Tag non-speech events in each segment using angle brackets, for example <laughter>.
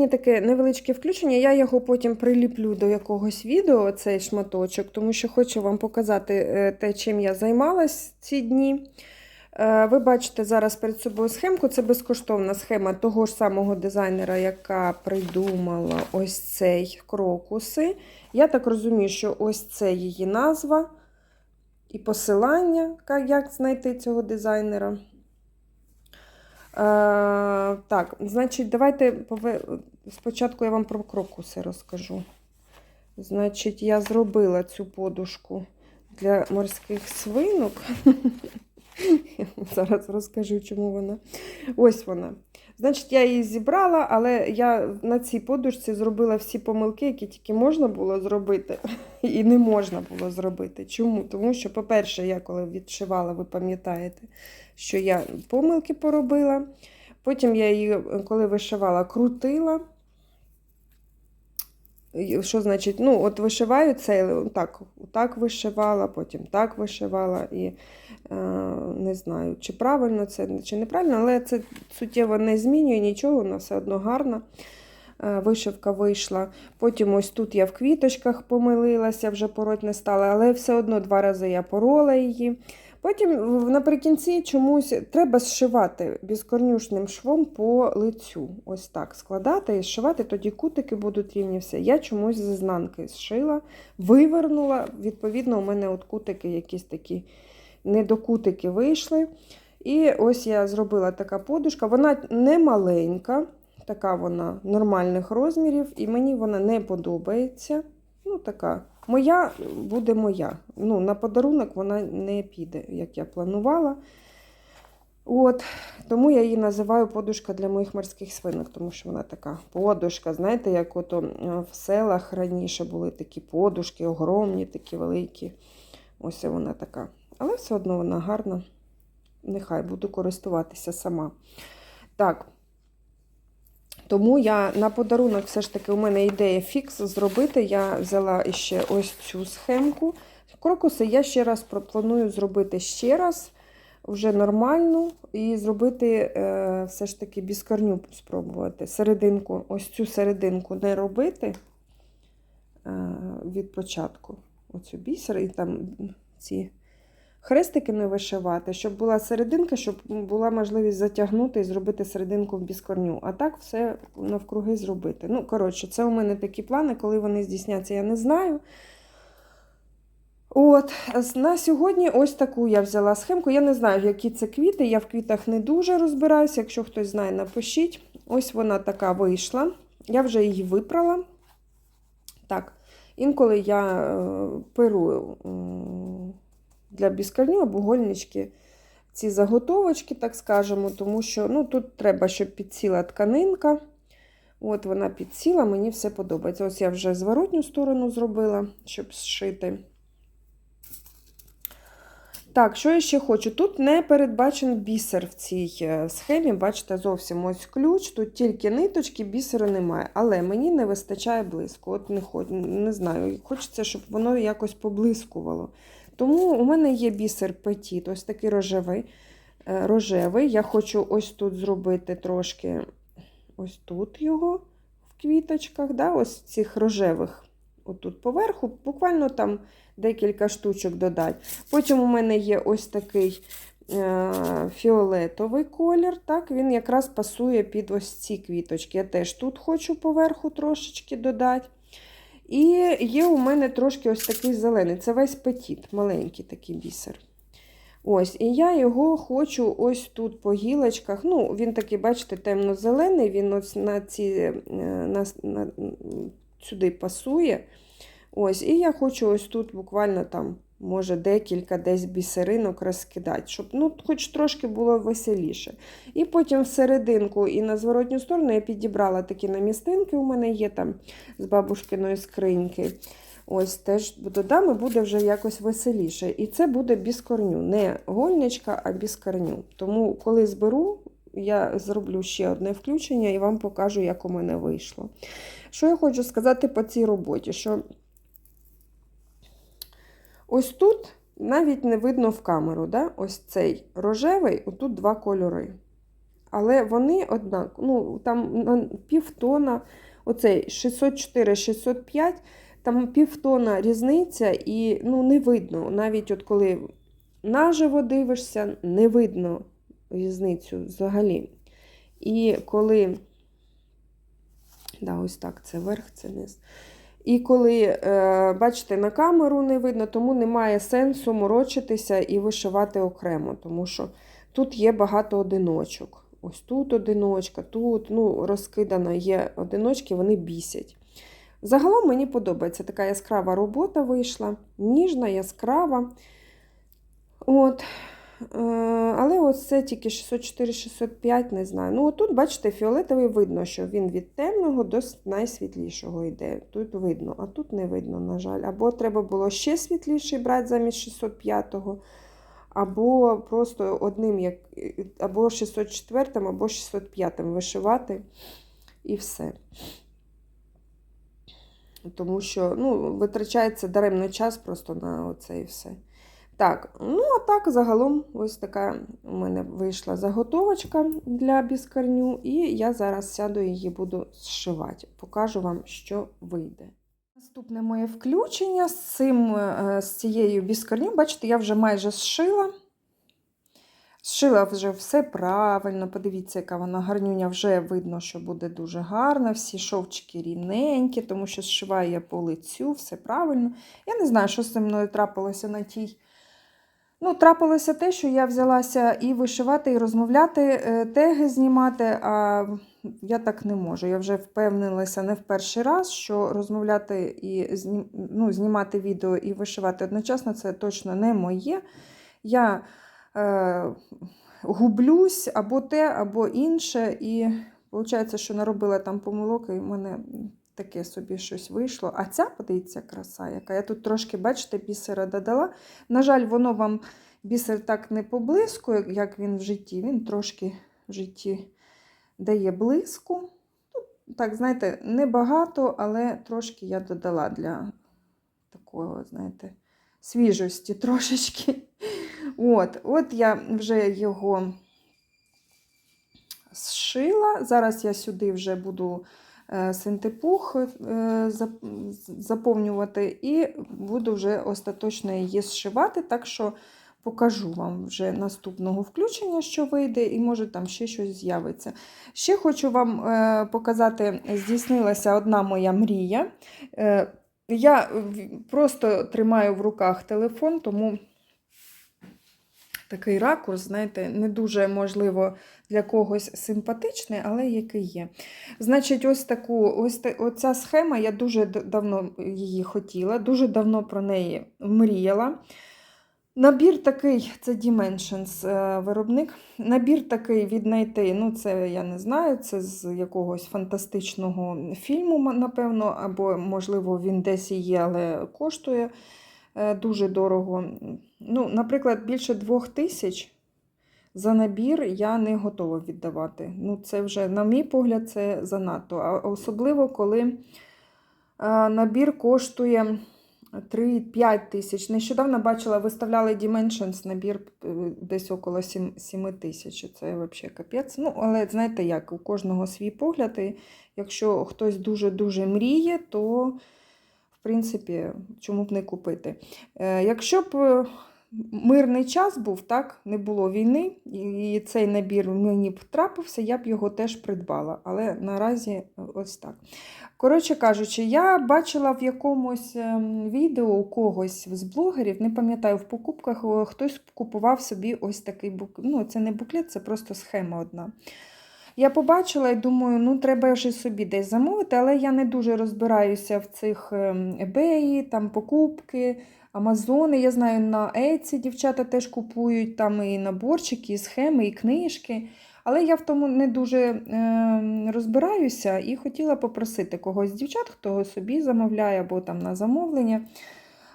Сьогодні таке невеличке включення. Я його потім приліплю до якогось відео, цей шматочок, тому що хочу вам показати е, те, чим я займалась ці дні. Е, Ви бачите зараз перед собою схемку. Це безкоштовна схема того ж самого дизайнера, яка придумала ось цей крокуси. Я так розумію, що ось це її назва і посилання, як знайти цього дизайнера. Е, так, значить, давайте спочатку я вам про крокуси розкажу. Значить, я зробила цю подушку для морських свинок. <laughs> Зараз розкажу, чому вона. Ось вона. Значить, я її зібрала, але я на цій подушці зробила всі помилки, які тільки можна було зробити, <laughs> і не можна було зробити. Чому? Тому що, по-перше, я коли відшивала, ви пам'ятаєте, що я помилки поробила. Потім я її, коли вишивала, крутила. Що значить? Ну, от вишиваю це так, так вишивала, потім так вишивала. І е, не знаю, чи правильно це, чи неправильно, але це суттєво не змінює нічого, вона все одно гарна. Е, Вишивка вийшла. Потім ось тут я в квіточках помилилася, вже пороть не стала, але все одно два рази я порола її. Потім наприкінці чомусь треба зшивати безкорнюшним швом по лицю. Ось так складати і зшивати, тоді кутики будуть рівні все. Я чомусь з ізнанки зшила, вивернула. Відповідно, у мене от кутики якісь такі недокутики вийшли. І ось я зробила така подушка. Вона не маленька, така вона нормальних розмірів, і мені вона не подобається. Ну, така. Моя буде моя. Ну, на подарунок вона не піде, як я планувала. От, тому я її називаю подушка для моїх морських свинок, тому що вона така подушка. Знаєте, як ото в селах раніше були такі подушки, огромні, такі великі. Ось вона така. Але все одно вона гарна. Нехай буду користуватися сама. Так. Тому я на подарунок, все ж таки, у мене ідея фікс зробити. Я взяла ще ось цю схемку. Крокуси я ще раз про- планую зробити ще раз, вже нормальну, і зробити е, все ж таки біскарню спробувати. Серединку, ось цю серединку не робити е, від початку. Оцю бісер і там ці хрестики не вишивати, щоб була серединка, щоб була можливість затягнути і зробити серединку в біскорню. А так все навкруги зробити. Ну, коротше, це у мене такі плани, коли вони здійсняться, я не знаю. От, на сьогодні ось таку я взяла схемку. Я не знаю, які це квіти. Я в квітах не дуже розбираюся. Якщо хтось знає, напишіть. Ось вона така вийшла. Я вже її випрала. Так, інколи я е, перу м, для біскальню або гольнички ці заготовочки, так скажемо, тому що ну, тут треба, щоб підсіла тканинка. От вона підсіла, мені все подобається. Ось я вже зворотню сторону зробила, щоб зшити. Так, що я ще хочу? Тут не передбачен бісер в цій е, схемі. Бачите, зовсім ось ключ. Тут тільки ниточки, бісеру немає. Але мені не вистачає блиску. От не, хо... не знаю, хочеться, щоб воно якось поблискувало. Тому у мене є бісер петіт, ось такий рожевий. е, рожевий. Я хочу ось тут зробити трошки ось тут його в квіточках, да? ось цих рожевих. Отут поверху, буквально там декілька штучок додати. Потім у мене є ось такий е, фіолетовий колір. Так, Він якраз пасує під ось ці квіточки. Я теж тут хочу поверху трошечки додати. І є у мене трошки ось такий зелений. Це весь петіт, маленький такий бісер. Ось, І я його хочу ось тут по гілочках. Ну, Він такий, бачите, темно-зелений, він ось на ці, е, на, на, сюди пасує. Ось, І я хочу ось тут буквально там, може, декілька десь бісеринок розкидати, щоб ну, хоч трошки було веселіше. І потім всерединку і на зворотню сторону я підібрала такі намістинки, у мене є там з бабушкиної скриньки. Ось теж додам і буде вже якось веселіше. І це буде біскорню. Не гольничка, а біскорню. Тому, коли зберу, я зроблю ще одне включення і вам покажу, як у мене вийшло. Що я хочу сказати по цій роботі? Що ось тут навіть не видно в камеру, да? ось цей рожевий, отут два кольори. Але вони однак, ну, там півтона, оцей 604-605, там півтона різниця, і ну, не видно. Навіть от коли наживо дивишся, не видно різницю взагалі. І коли, да, ось так, це верх, це низ. І коли, е, бачите, на камеру не видно, тому немає сенсу морочитися і вишивати окремо, тому що тут є багато одиночок. Ось тут одиночка, тут ну, розкидано є одиночки, вони бісять. Загалом мені подобається така яскрава робота вийшла, ніжна, яскрава. От. Е, Але ось це тільки 604-605, не знаю. Ну, тут, бачите, фіолетовий видно, що він від темного до найсвітлішого йде. Тут видно, а тут не видно, на жаль. Або треба було ще світліший брати замість 605-го, або просто одним, як, або 604, або 605 вишивати і все. Тому що ну, витрачається даремно час просто на оце і все. Так, ну а так, загалом, ось така у мене вийшла заготовочка для біскарню, і я зараз сяду її буду зшивати. Покажу вам, що вийде. Наступне моє включення з, цим, е, з цією біскарню, бачите, я вже майже зшила. Зшила вже все правильно. Подивіться, яка вона гарнюня, вже видно, що буде дуже гарна. Всі шовчики рівненькі, тому що зшиваю я по лицю, все правильно. Я не знаю, що зі мною трапилося на тій. Ну, трапилося те, що я взялася і вишивати, і розмовляти, е, теги знімати, а я так не можу. Я вже впевнилася не в перший раз, що розмовляти і ну, знімати відео і вишивати одночасно це точно не моє. Я е, гублюсь або те, або інше. І виходить, що наробила там помилок, і в мене таке собі щось вийшло. А ця, подивіться, краса, яка. Я тут трошки, бачите, бісера додала. На жаль, воно вам бісер так не поблискує, як він в житті. Він трошки в житті дає блиску. Тут, так, знаєте, небагато, але трошки я додала для такого, знаєте, свіжості трошечки. От, От я вже його зшила. Зараз я сюди вже буду синтепух е, заповнювати і буду вже остаточно її зшивати, так що покажу вам вже наступного включення, що вийде, і може там ще щось з'явиться. Ще хочу вам е, показати, здійснилася одна моя мрія. Я просто тримаю в руках телефон, тому такий ракурс, знаєте, не дуже, можливо, для когось симпатичний, але який є. Значить, ось таку, ось оця схема, я дуже давно її хотіла, дуже давно про неї мріяла. Набір такий, це Dimensions е, виробник. Набір такий віднайти, ну це я не знаю, це з якогось фантастичного фільму, напевно, або, можливо, він десь і є, але коштує дуже дорого. Ну, Наприклад, більше двох тисяч за набір я не готова віддавати. Ну, Це вже, на мій погляд, це занадто. А особливо, коли е, набір коштує. 3-5 тисяч. Нещодавно бачила, виставляли Dimensions набір е, десь около 7 тисяч. Це взагалі капець. Ну, але знаєте як, у кожного свій погляд. І якщо хтось дуже-дуже мріє, то, в принципі, чому б не купити. Е, якщо б е, мирний час був, так, не було війни, і цей набір мені б трапився, я б його теж придбала. Але наразі ось так. Коротше кажучи, я бачила в якомусь ем, відео у когось з блогерів, не пам'ятаю, в покупках хтось купував собі ось такий буклет. Ну, це не буклет, це просто схема одна. Я побачила і думаю, ну треба ж собі десь замовити, але я не дуже розбираюся в цих ем, eBay, там покупки, Амазони. Я знаю, на Etsy дівчата теж купують там і наборчики, і схеми, і книжки. Але я в тому не дуже е, розбираюся і хотіла попросити когось з дівчат, хто собі замовляє або там на замовлення.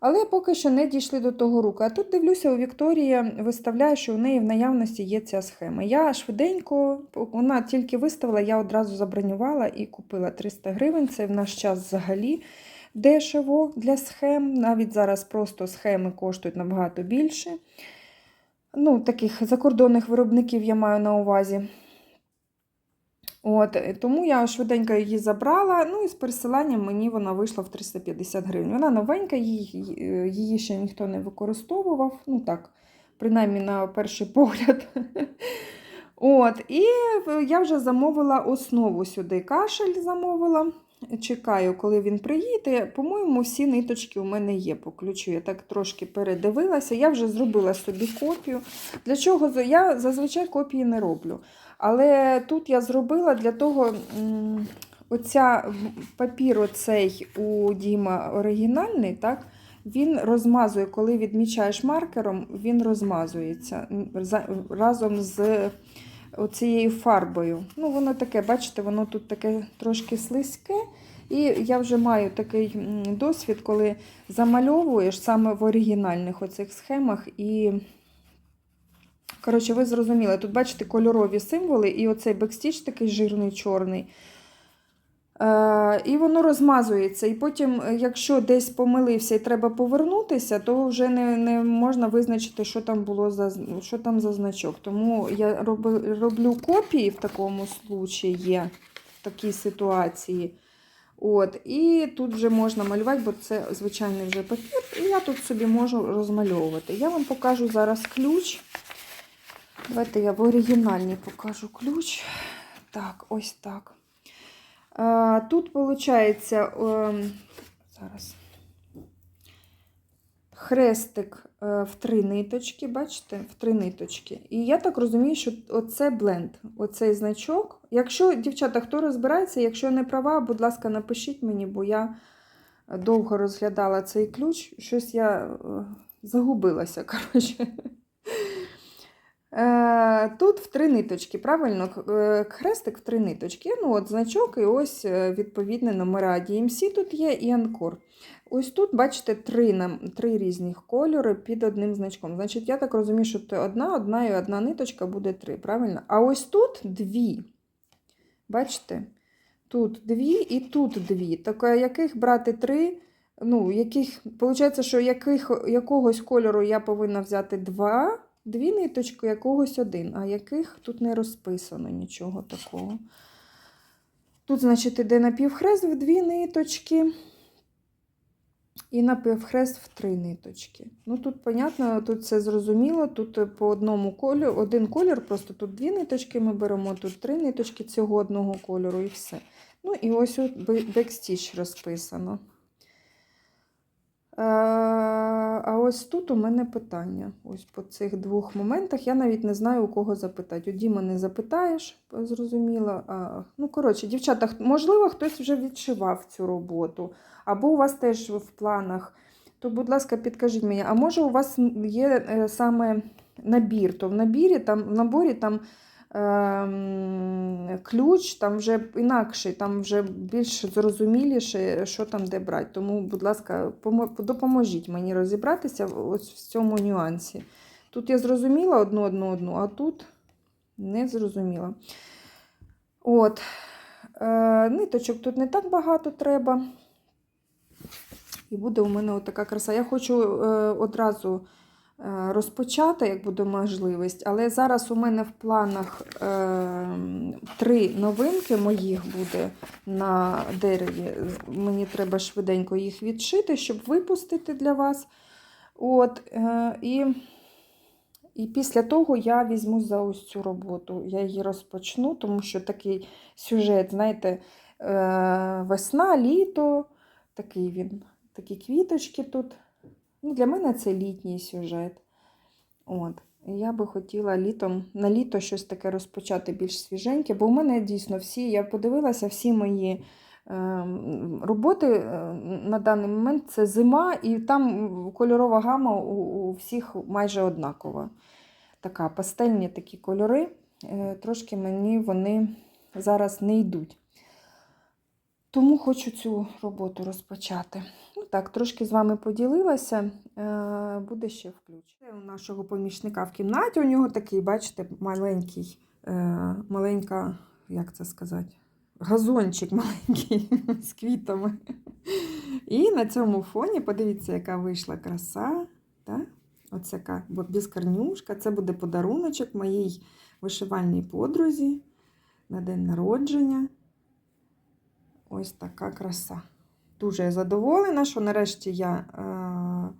Але поки що не дійшли до того руку. А тут дивлюся, у Вікторії виставляє, що у неї в наявності є ця схема. Я швиденько, вона тільки виставила, я одразу забронювала і купила 300 гривень. Це в наш час взагалі дешево для схем. Навіть зараз просто схеми коштують набагато більше. Ну, Таких закордонних виробників я маю на увазі. От, е, тому я швиденько її забрала. Ну і з пересиланням мені вона вийшла в 350 гривень. Вона новенька, її, е, її ще ніхто не використовував. Ну так, принаймні на перший <laughs> погляд. От, І я вже замовила основу сюди. Кашель замовила. Чекаю, коли він приїде. По-моєму, всі ниточки у мене є по ключу. Я так трошки передивилася. Я вже зробила собі копію. Для чого? Я зазвичай копії не роблю. Але тут я зробила для того, оця папір оцей у Діма оригінальний, так? Він розмазує, коли відмічаєш маркером, він розмазується разом з оцією фарбою. Ну, воно таке, бачите, воно тут таке трошки слизьке. І я вже маю такий досвід, коли замальовуєш саме в оригінальних оцих схемах. І, коротше, ви зрозуміли, тут бачите кольорові символи, і оцей бекстіч такий жирний, чорний. Е, і воно розмазується. І потім, е, якщо десь помилився і треба повернутися, то вже не, не можна визначити, що там було за, що там за значок. Тому я роблю копії в такому случаї, в такій ситуації. От, і тут вже можна малювати, бо це звичайний вже папір, і я тут собі можу розмальовувати. Я вам покажу зараз ключ. Давайте я в оригінальній покажу ключ. Так, ось так. Тут виходить зараз хрестик е, в три ниточки, бачите, в три ниточки. І я так розумію, що оце бленд, оцей значок. Якщо, дівчата, хто розбирається, якщо не права, будь ласка, напишіть мені, бо я довго розглядала цей ключ, щось я е, загубилася, <laughs> коротше. Е, Тут в три ниточки, правильно? Е, Хрестик в три ниточки. Ну, от значок і ось е, відповідні номера DMC тут є і Анкор. Ось тут, бачите, три, три різних кольори під одним значком. Значить, я так розумію, що одна, одна і одна ниточка буде три, правильно? А ось тут дві. Бачите? Тут дві і тут дві. Так, яких брати три? Ну, яких, виходить, що яких, якогось кольору я повинна взяти два, дві ниточки, якогось один, а яких тут не розписано нічого такого. Тут, значить, іде напівхрест в дві ниточки. І напівхрест в три ниточки. Ну, тут, понятно, тут все зрозуміло. Тут е, по одному кольору, один колір, просто тут дві ниточки ми беремо, тут три ниточки цього одного кольору і все. Ну, і ось бекстіч розписано. Е, А ось тут у мене питання. Ось по цих двох моментах. Я навіть не знаю, у кого запитати. У Діма не запитаєш, зрозуміло. Ну, коротше, дівчата, можливо, хтось вже відшивав цю роботу, або у вас теж в планах. То, будь ласка, підкажіть мені, а може у вас є е, саме набір? То в набірі там, в наборі там ключ, там вже інакший, там вже більш зрозуміліше, що там де брати. Тому, будь ласка, допоможіть мені розібратися ось в цьому нюансі. Тут я зрозуміла одну, одну, одну, а тут не зрозуміла. От. Е, ниточок тут не так багато треба. І буде у мене отака краса. Я хочу е, одразу розпочати, як буде можливість, але зараз у мене в планах е, три новинки моїх буде на дереві. Мені треба швиденько їх відшити, щоб випустити для вас. От, е, і, і після того я візьму за ось цю роботу. Я її розпочну, тому що такий сюжет, знаєте, е, весна, літо, такий він, такі квіточки тут. Ну, для мене це літній сюжет. От. Я би хотіла літом, на літо щось таке розпочати більш свіженьке, бо у мене дійсно всі, я подивилася, всі мої ем, роботи е, на даний момент це зима, і там кольорова гама у, всіх майже однакова. Така пастельні такі кольори. Е, Трошки мені вони зараз не йдуть. Тому хочу цю роботу розпочати. Так, трошки з вами поділилася. Е, Буде ще включ. Це у нашого помічника в кімнаті. У нього такий, бачите, маленький, е, маленька, як це сказати, газончик маленький <laughs> з квітами. І на цьому фоні, подивіться, яка вийшла краса. Так? Оце яка безкарнюшка. Це буде подаруночок моїй вишивальній подрузі. на день народження. Ось така краса. Дуже задоволена, що нарешті я е,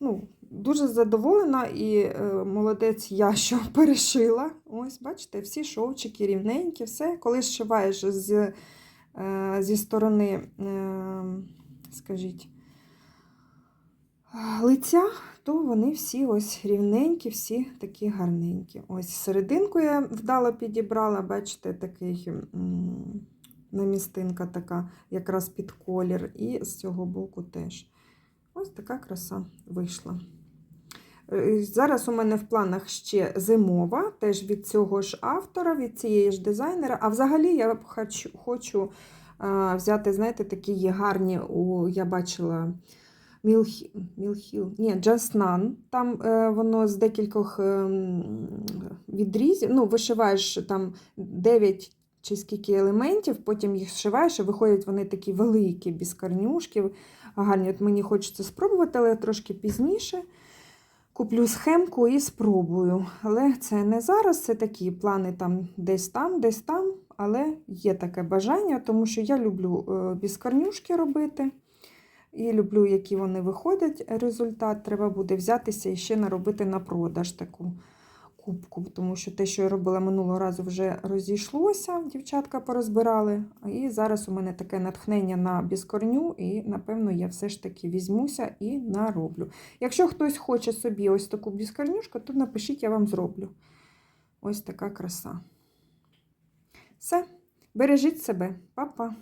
ну, дуже задоволена і е, молодець я, <laughs> що перешила. Ось, бачите, всі шовчики рівненькі, все. Коли зшиваєш з, е, зі сторони, скажіть, лиця, то вони всі ось рівненькі, всі такі гарненькі. Ось серединку я вдало підібрала, бачите, такий намістинка така, якраз під колір, і з цього боку теж. Ось така краса вийшла. Е, Зараз у мене в планах ще зимова, теж від цього ж автора, від цієї ж дизайнера. А взагалі я хочу, хочу взяти, знаєте, такі є гарні, я бачила Мілхіл, Мілхіл, ні, None. Там е, воно з декількох ем, відрізів, ну, вишиваєш там 9 чи скільки елементів, потім їх зшиваєш, і виходять вони такі великі, без корнюшків. Гарні. От мені хочеться спробувати, але трошки пізніше. Куплю схемку і спробую. Але це не зараз, це такі плани там десь там, десь там. Але є таке бажання, тому що я люблю е, без корнюшки робити. І люблю, які вони виходять. Результат треба буде взятися і ще наробити на продаж таку кубку, тому що те, що я робила минулого разу, вже розійшлося, дівчатка порозбирали. І зараз у мене таке натхнення на біскорню, і, напевно, я все ж таки візьмуся і нароблю. Якщо хтось хоче собі ось таку біскорнюшку, то напишіть, я вам зроблю. Ось така краса. Все, бережіть себе, Па-па.